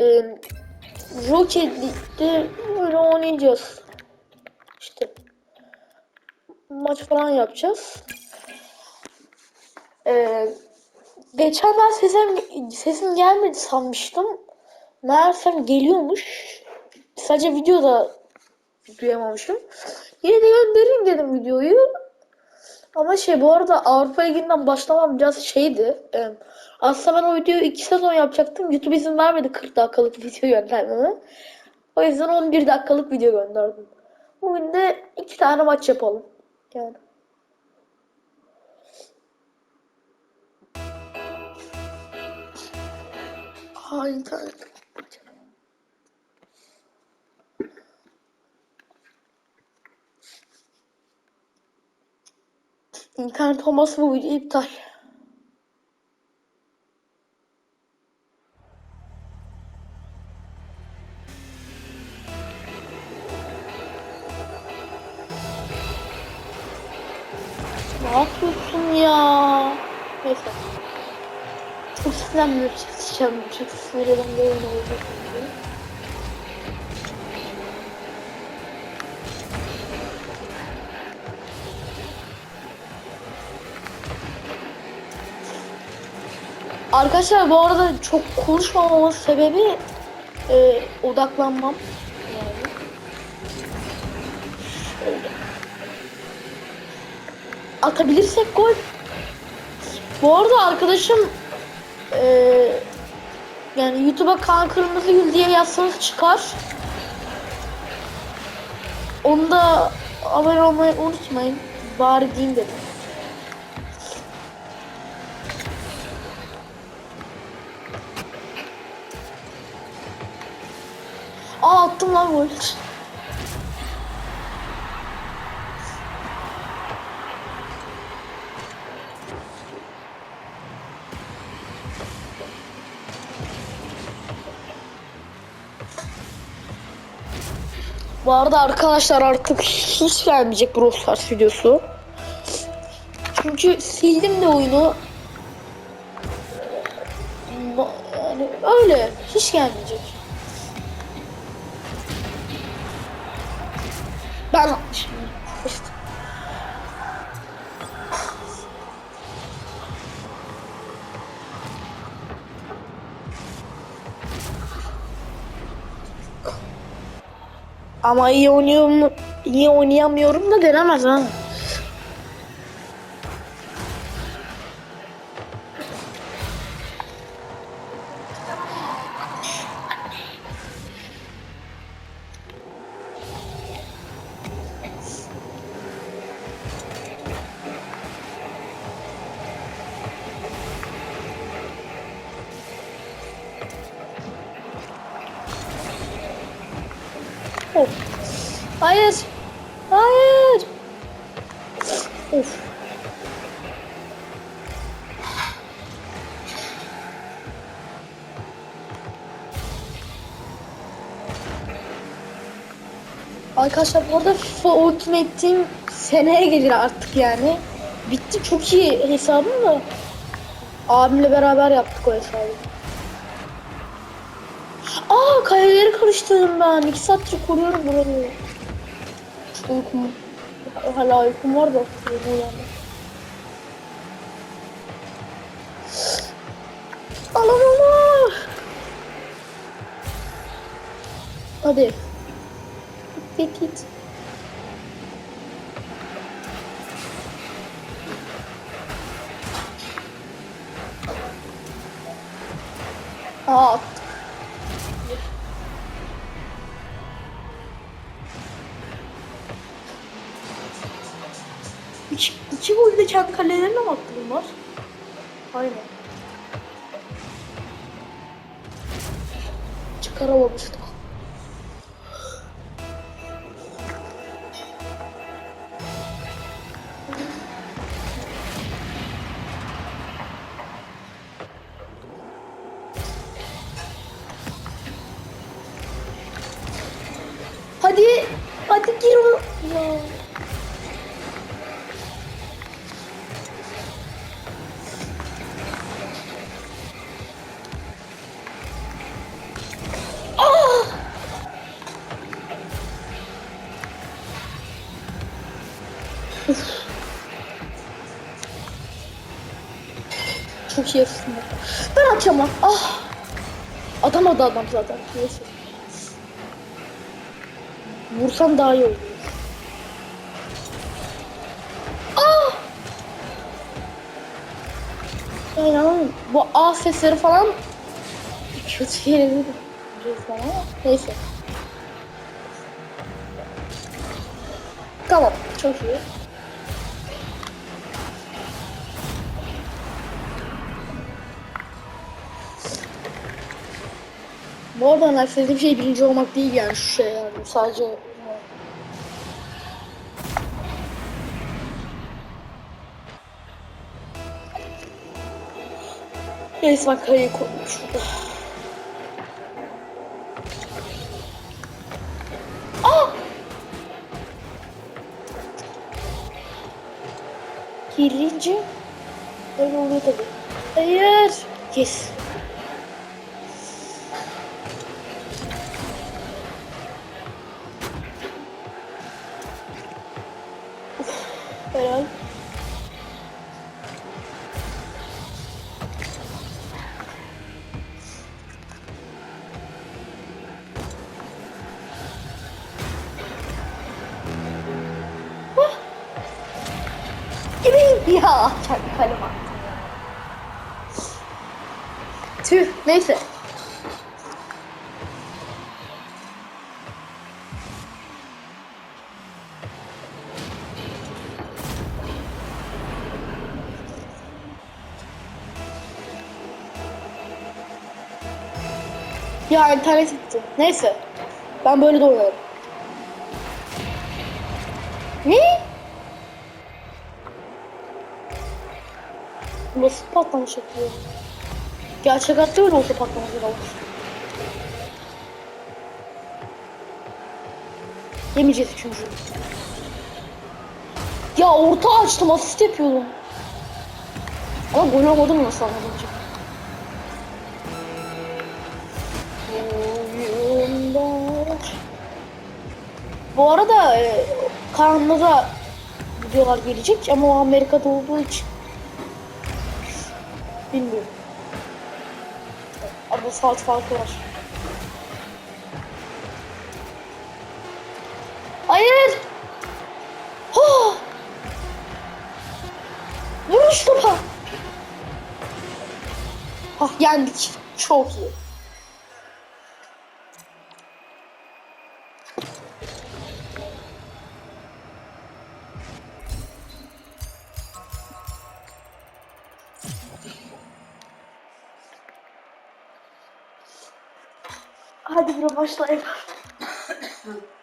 e, Rocket League'de böyle oynayacağız. İşte maç falan yapacağız. Ee, geçen ben sesim, sesim gelmedi sanmıştım. Meğersem geliyormuş. Sadece videoda duyamamışım. Yine de göndereyim dedim videoyu. Ama şey bu arada Avrupa Ligi'nden başlamam biraz şeydi. E, aslında ben o videoyu 2 sezon yapacaktım. YouTube izin vermedi 40 dakikalık video göndermeme. O yüzden 11 dakikalık video gönderdim. Bugün de 2 tane maç yapalım. Yani. Aa internet. İnternet olmazsa bu video iptal. Ya? Neyse. Çok sinirlenmiyorum. Çıkacağım. Çok sinirlendim. Bir oyun olacak. Arkadaşlar bu arada çok konuşmamamın sebebi e, odaklanmam. Yani. Şöyle. Atabilirsek gol. Bu arada arkadaşım e, yani YouTube'a kan kırmızı gül diye yazsanız çıkar. Onu da abone olmayı unutmayın. Bari diyeyim dedim. Aa attım lan gol. Bu arada arkadaşlar artık hiç gelmeyecek Brawl Stars videosu. Çünkü sildim de oyunu. Yani öyle hiç gelmeyecek. Ben atmışım. Ama iyi oynuyorum, iyi oynayamıyorum da denemez ha. Arkadaşlar bu arada FIFA Ultimate Team seneye gelir artık yani. Bitti çok iyi hesabım da. Abimle beraber yaptık o hesabı. Aa kaleleri karıştırdım ben. İki saattir koruyorum burayı. Çok uykum. Hala uykum var da. uykum aman. Hadi. Aa attı. İki, iki golde kendi kalelerine mi attı bunlar? Aynen. Çıkaramamıştık. Asistim var. Ben lan. Ah. Atamadı adam zaten. Neyse. Vursam daha iyi olur. Ah! Ya inanamıyorum. Bu A sesleri falan kötü ama neyse. Tamam, çok iyi. Bu arada ben istediğim şey birinci olmak değil yani şu şey yani sadece Neyse ben kaleyi koydum şurada. Aa! Girince böyle oluyor tabii. Hayır. Yes. Ya kendi kalem attım ya. Tüh neyse. Ya internet gitti. Neyse. Ben böyle de oynarım. Ne? Nasıl patlamış yapıyor? Gerçek hayatta öyle olsa patlamış olur. Yemeyeceğiz çünkü. Ya orta açtım asist yapıyordum. Ama gol olmadı nasıl anladım ki? Bu arada e, Kaan'la da videolar gelecek ama o Amerika'da olduğu için bilmiyorum. Arada saat farkı var. Hayır! Ha! Vuruş topa! Ah yendik. Çok iyi. Hadi bro başlayalım.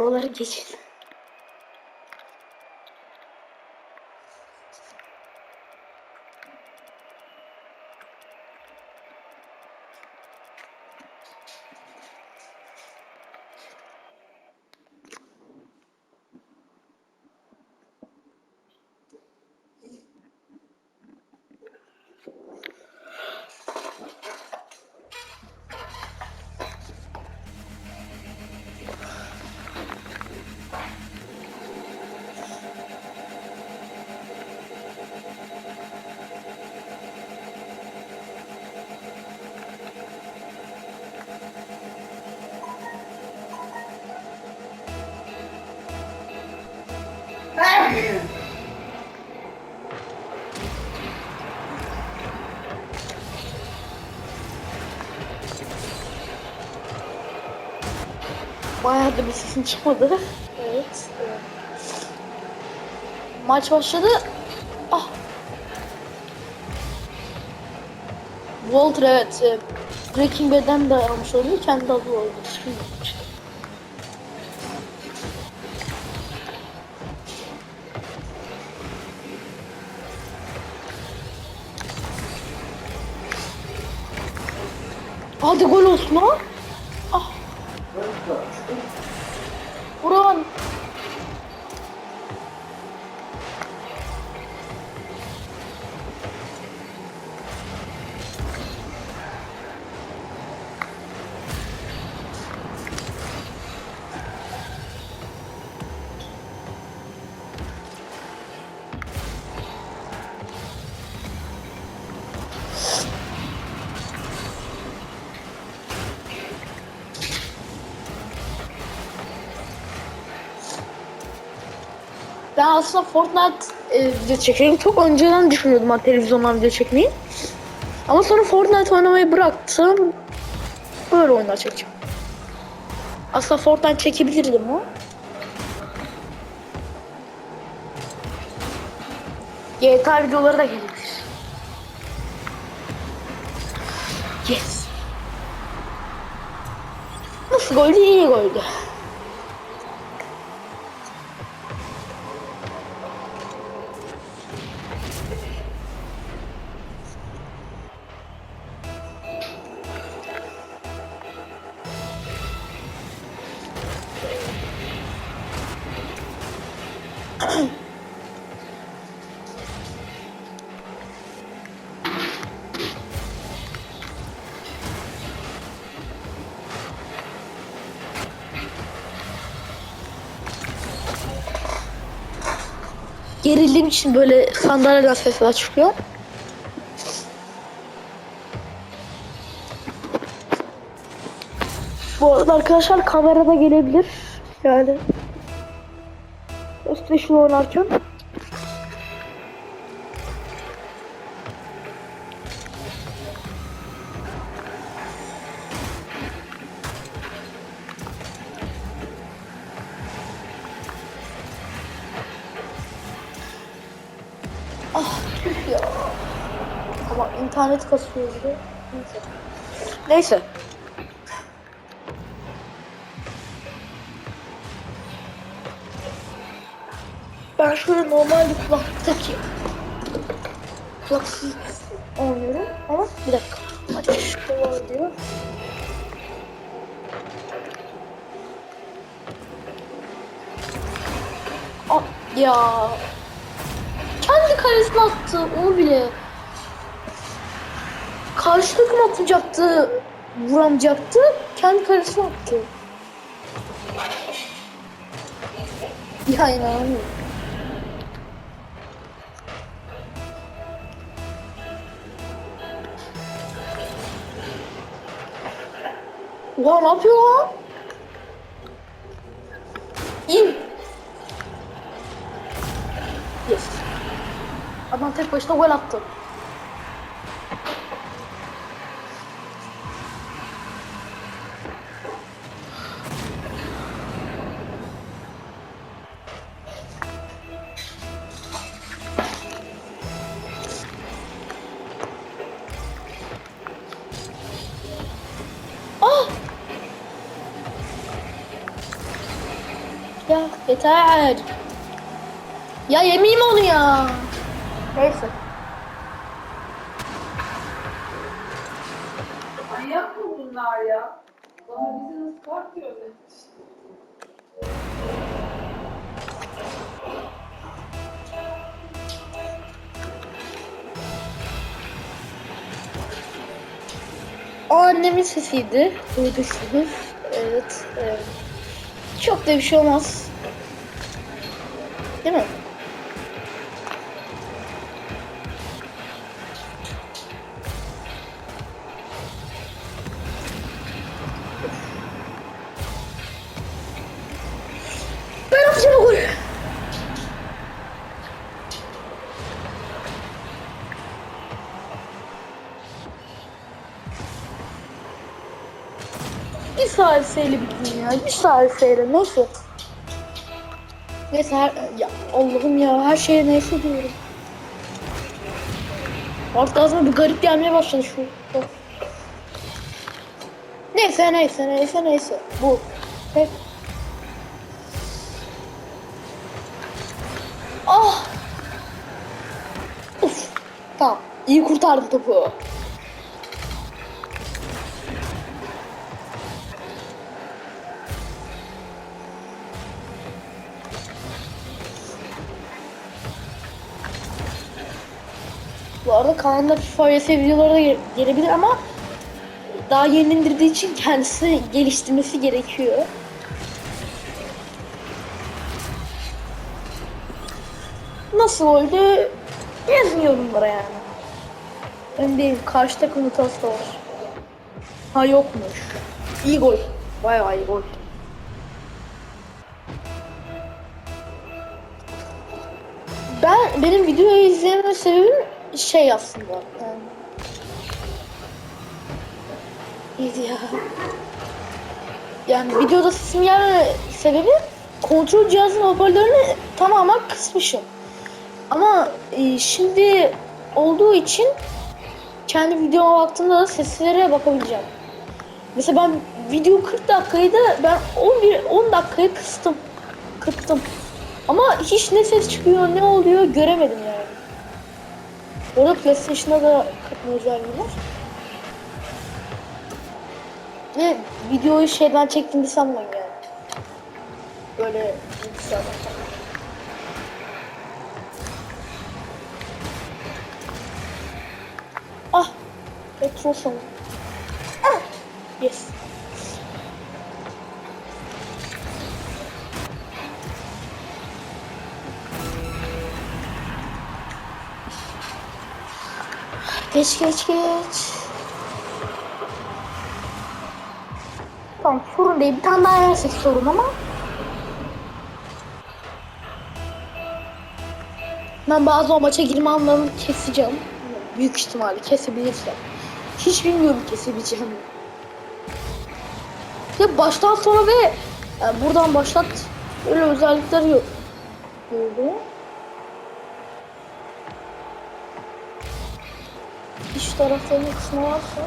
Buraları geçelim. Bayağı da bir sesin çıkmadı. Evet. Maç başladı. Ah. Walter evet. E, Breaking Bad'den de almış olabilir. Kendi adı oldu. Şimdi. Hadi gol olsun ha. Ben aslında Fortnite e, video çekeyim. Çok önceden düşünüyordum ben televizyondan video çekmeyi. Ama sonra Fortnite oynamayı bıraktım. Böyle oyunlar çekeceğim. Aslında Fortnite çekebilirdim ama. GTA videoları da gelebilir. Yes. Nasıl goldü? İyi goldü. Gerildiğim için böyle sandalyeden sesler çıkıyor. Bu arada arkadaşlar kamerada gelebilir. Yani PlayStation oynarken. Ah ya. Ama internet kasıyor bir de. Neyse. Neyse. Ben şöyle normal bir kulaklık takayım. Kulaksız oynuyorum ama bir dakika. Hadi var diyor. Ah ya. Kendi kalesine attı onu bile. Karşı takım atacaktı. Vuramayacaktı. Kendi kalesine attı. Ya inanamıyorum. Oha ne yapıyor lan? İn. Yes. Adam tek başına gol attı. Yeter. Ya yemeyeyim onu ya. Neyse. Manyak mı bunlar ya? Bana business kart diyor öğretmiş. O annemin sesiydi. Duyduysunuz. Evet. evet. Çok da bir şey olmaz. Değil mi? Ben atacağım o bitmiyor ya. Bir saliseyle neyse. Neyse her... Ya Allah'ım ya her şeye neyse diyorum. Artık ağzıma bir garip gelmeye başladı şu. Neyse neyse neyse neyse. Bu. Hep. Ah. Uf. Tamam. İyi kurtardı topu. Kanalda FIFA vs videoları da ge- gelebilir ama daha yeni indirdiği için kendisi geliştirmesi gerekiyor. Nasıl oldu? Yazın yorumlara yani. Ben değil, karşı takım hatası da var. Ha yokmuş. İyi gol. Bayağı iyi gol. Ben benim videoyu izleme sebebim şey aslında. Yani. İyiydi ya. Yani videoda sesim gelmeme sebebi kontrol cihazının hoparlörünü tamamen kısmışım. Ama e, şimdi olduğu için kendi videoma baktığımda da seslere bakabileceğim. Mesela ben video 40 dakikaydı ben 11 10 dakikayı kıstım. Kıttım. Ama hiç ne ses çıkıyor ne oluyor göremedim yani. Orada PlayStation'da da kırpma özelliği var. Ve videoyu şeyden çektiğimi sanmayın yani. Böyle bilgisayardan. Ah! Petrol. Ah! Yes. Geç geç geç. Tamam sorun değil. Bir tane daha yersek sorun ama. Ben bazı o maça girme anlarını keseceğim. Büyük ihtimalle kesebilirsem. Hiç bilmiyorum kesebileceğim. Ya baştan sonra ve yani buradan başlat öyle özellikler yok. Böyle. Tarafta bir kısmı varsa.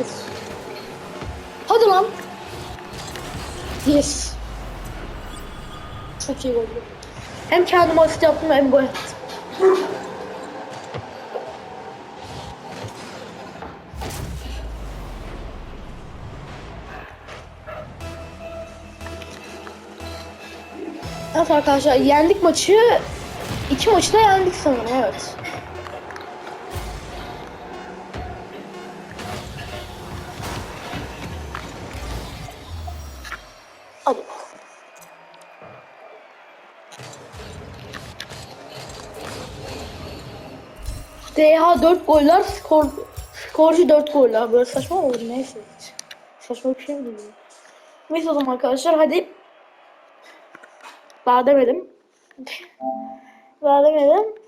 Of. Hadi lan. Yes. Çok iyi oldu. Hem kendim asist yaptım hem gol attım. Evet arkadaşlar yendik maçı. İki maçı da yendik sanırım evet. Al. DH 4 goller, skor, skorcu 4 goller. Böyle saçma olur neyse. Saçma bir şey mi diyeyim? Neyse o zaman arkadaşlar hadi. Daha demedim. Daha demedim.